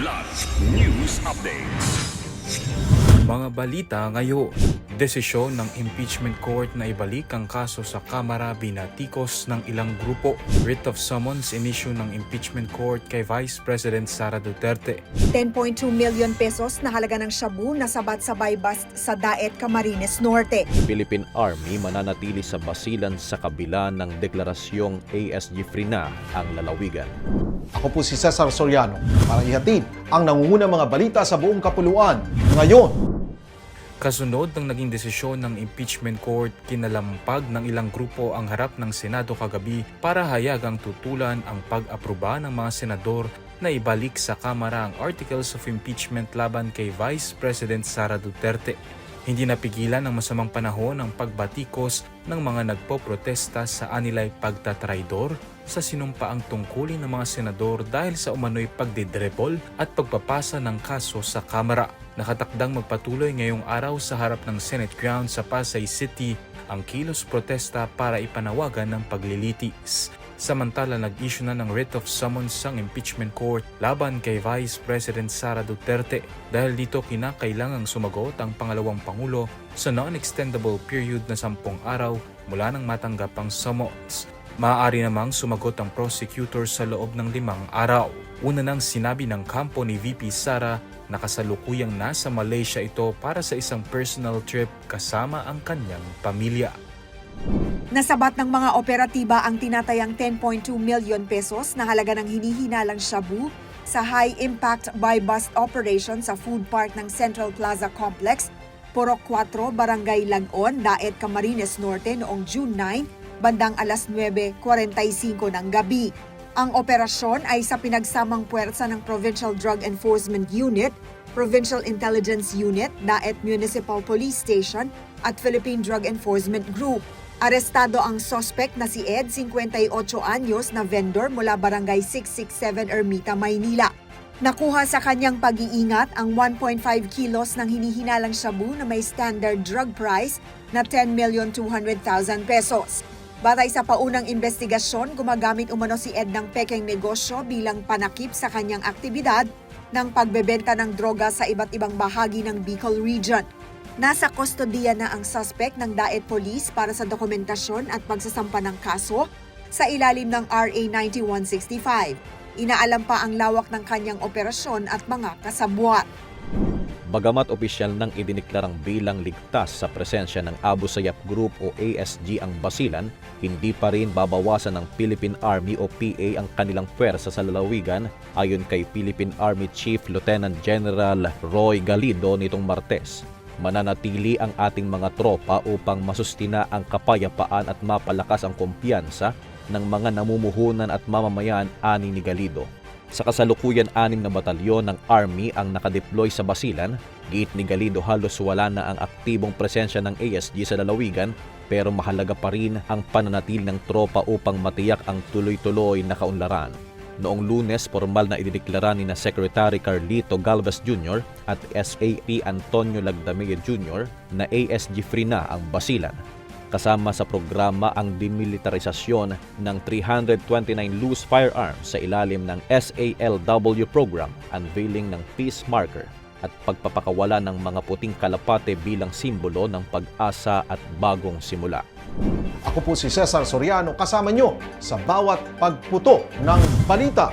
Kidlat News Updates. Mga balita ngayon. Desisyon ng impeachment court na ibalik ang kaso sa Kamara binatikos ng ilang grupo. Writ of summons inisyu ng impeachment court kay Vice President Sara Duterte. 10.2 million pesos na halaga ng shabu na sabat sa bust sa Daet, Camarines Norte. Philippine Army mananatili sa basilan sa kabila ng deklarasyong ASG free na ang lalawigan. Ako po si Cesar Soriano para ihatid ang nangungunang mga balita sa buong kapuluan. Ngayon, Kasunod ng naging desisyon ng impeachment court, kinalampag ng ilang grupo ang harap ng Senado kagabi para hayagang tutulan ang pag-aproba ng mga senador na ibalik sa Kamara ang Articles of Impeachment laban kay Vice President Sara Duterte. Hindi napigilan ng masamang panahon ang pagbatikos ng mga nagpoprotesta sa anilay pagtatraidor sa sinumpaang tungkulin ng mga senador dahil sa umano'y pagdidrebol at pagpapasa ng kaso sa Kamara. Nakatakdang magpatuloy ngayong araw sa harap ng Senate grounds sa Pasay City ang kilos protesta para ipanawagan ng paglilitis. Samantala nag-issue na ng writ of summons ang impeachment court laban kay Vice President Sara Duterte dahil dito kinakailangang sumagot ang pangalawang pangulo sa non-extendable period na sampung araw mula nang matanggap ang summons. Maaari namang sumagot ang prosecutor sa loob ng limang araw. Una nang sinabi ng kampo ni VP Sara na kasalukuyang nasa Malaysia ito para sa isang personal trip kasama ang kanyang pamilya. Nasabat ng mga operatiba ang tinatayang 10.2 million pesos na halaga ng hinihinalang shabu sa High Impact Buy-Bust Operation sa food park ng Central Plaza Complex, Porok 4, Barangay Lagon, Daet, Camarines Norte noong June 9, bandang alas 9.45 ng gabi. Ang operasyon ay sa pinagsamang puwersa ng Provincial Drug Enforcement Unit, Provincial Intelligence Unit, Daet Municipal Police Station at Philippine Drug Enforcement Group. Arestado ang suspect na si Ed, 58 anyos na vendor mula Barangay 667 Ermita, Maynila. Nakuha sa kanyang pag-iingat ang 1.5 kilos ng hinihinalang shabu na may standard drug price na 10,200,000 pesos. Batay sa paunang investigasyon, gumagamit umano si Ed ng pekeng negosyo bilang panakip sa kanyang aktibidad ng pagbebenta ng droga sa iba't ibang bahagi ng Bicol Region. Nasa kustodiya na ang suspect ng Daet Police para sa dokumentasyon at pagsasampa ng kaso sa ilalim ng RA 9165. Inaalam pa ang lawak ng kanyang operasyon at mga kasabwat. Bagamat opisyal nang idineklarang bilang ligtas sa presensya ng Abu Sayyaf Group o ASG ang basilan, hindi pa rin babawasan ng Philippine Army o PA ang kanilang pwersa sa lalawigan ayon kay Philippine Army Chief Lieutenant General Roy Galido nitong Martes. Mananatili ang ating mga tropa upang masustina ang kapayapaan at mapalakas ang kumpiyansa ng mga namumuhunan at mamamayan ani ni Galido. Sa kasalukuyan anim na batalyon ng Army ang nakadeploy sa Basilan, giit ni Galido halos wala na ang aktibong presensya ng ASG sa lalawigan pero mahalaga pa rin ang pananatil ng tropa upang matiyak ang tuloy-tuloy na kaunlaran. Noong lunes, formal na idineklara ni na Secretary Carlito Galvez Jr. at SAP Antonio Lagdamea Jr. na ASG free na ang Basilan kasama sa programa ang demilitarisasyon ng 329 loose firearms sa ilalim ng SALW program, unveiling ng peace marker at pagpapakawala ng mga puting kalapate bilang simbolo ng pag-asa at bagong simula. ako po si Cesar Soriano kasama nyo sa bawat pagputo ng balita.